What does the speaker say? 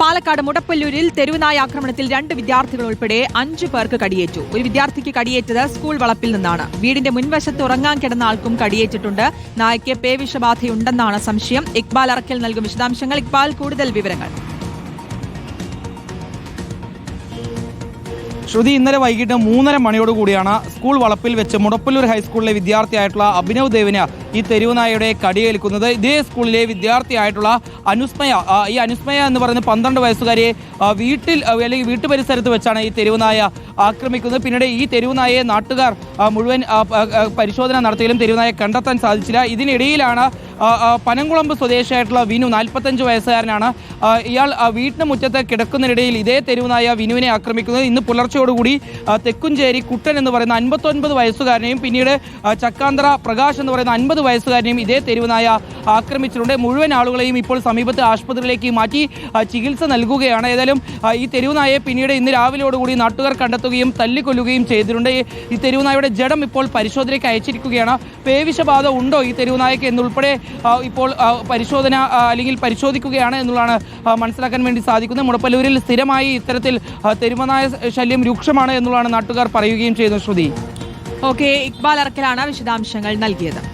പാലക്കാട് മുടപ്പല്ലൂരിൽ തെരുവുനായ ആക്രമണത്തിൽ രണ്ട് വിദ്യാർത്ഥികൾ ഉൾപ്പെടെ അഞ്ചു പേർക്ക് കടിയേറ്റു. ഒരു വിദ്യാർത്ഥിക്ക് കടിയേറ്റത് സ്കൂൾ വളപ്പിൽ നിന്നാണ്. വീടിന്റെ മുൻവശത്ത് ഉറങ്ങാൻ കിടന്ന ആൾക്കും കടിയേറ്റിട്ടുണ്ട്. നായയ്ക്ക് പേവിഷബാധയുണ്ടെന്നാണ് സംശയം. ഇക്ബാൽ അറക്കൽ നൽകും വിശദാംശങ്ങൾ. ഇക്ബാൽ കൂടുതൽ വിവരങ്ങൾ. ശ്രുതി ഇന്നലെ വൈകിട്ട് മൂന്നര മണിയോട് കൂടിയാണ് സ്കൂൾ വളപ്പിൽ വെച്ച് മുടപ്പല്ലൂർ ഹൈസ്കൂളിലെ വിദ്യാർത്ഥിയായിട്ടുള്ള അഭിനവ് ദേവിന് ഈ തെരുവുനായയുടെ കടിയേൽക്കുന്നത് ഇതേ സ്കൂളിലെ വിദ്യാർത്ഥിയായിട്ടുള്ള അനുസ്മയ ഈ അനുസ്മയ എന്ന് പറയുന്ന പന്ത്രണ്ട് വയസ്സുകാരിയെ വീട്ടിൽ അല്ലെങ്കിൽ വീട്ടുപരിസരത്ത് വെച്ചാണ് ഈ തെരുവുനായ ആക്രമിക്കുന്നത് പിന്നീട് ഈ തെരുവുനായയെ നാട്ടുകാർ മുഴുവൻ പരിശോധന നടത്തിയാലും തെരുവുനായെ കണ്ടെത്താൻ സാധിച്ചില്ല. ഇതിനിടയിലാണ് പനംകുളമ്പ് സ്വദേശിയായിട്ടുള്ള വിനു നാൽപ്പത്തഞ്ച് വയസ്സുകാരനാണ്. ഇയാൾ വീട്ടിന് മുറ്റത്ത് കിടക്കുന്നതിനിടയിൽ ഇതേ തെരുവുനായ വിനുവിനെ ആക്രമിക്കുന്നത്. ഇന്ന് പുലർച്ചയോടുകൂടി തെക്കുംചേരി കുട്ടൻ എന്ന് പറയുന്ന അൻപത്തൊൻപത് വയസ്സുകാരനെയും പിന്നീട് ചക്കാന്തറ പ്രകാശ് എന്ന് പറയുന്ന അൻപത് വയസ്സുകാരനെയും ഇതേ തെരുവുനായ ആക്രമിച്ചിട്ടുണ്ട്. മുഴുവൻ ആളുകളെയും ഇപ്പോൾ സമീപത്തെ ആശുപത്രിയിലേക്ക് മാറ്റി ചികിത്സ നൽകുകയാണ്. ഏതായാലും ഈ തെരുവുനായെ പിന്നീട് ഇന്ന് രാവിലെയോടുകൂടി നാട്ടുകാർ കണ്ടെത്തുകയും തല്ലിക്കൊല്ലുകയും ചെയ്തിട്ടുണ്ട്. ഈ- തെരുവുനായയുടെ ജഡം ഇപ്പോൾ പരിശോധനയ്ക്ക് അയച്ചിരിക്കുകയാണ്. പേവിഷബാധ ഉണ്ടോ ഈ തെരുവുനായക്ക് എന്നുൾപ്പെടെ ഇപ്പോൾ പരിശോധന അല്ലെങ്കിൽ പരിശോധിക്കുകയാണ് എന്നുള്ളതാണ് മനസ്സിലാക്കാൻ വേണ്ടി സാധിക്കുന്നത്. മുടപ്പല്ലൂരിൽ സ്ഥിരമായി ഇത്തരത്തിൽ തെരുവുനായ ശല്യം രൂക്ഷമാണ് എന്നുള്ളതാണ് നാട്ടുകാർ പറയുകയും ചെയ്യുന്നത് ശ്രുതി. ഓക്കെ ഇക്ബാൽ അറക്കലാണ് വിശദാംശങ്ങൾ നൽകിയത്.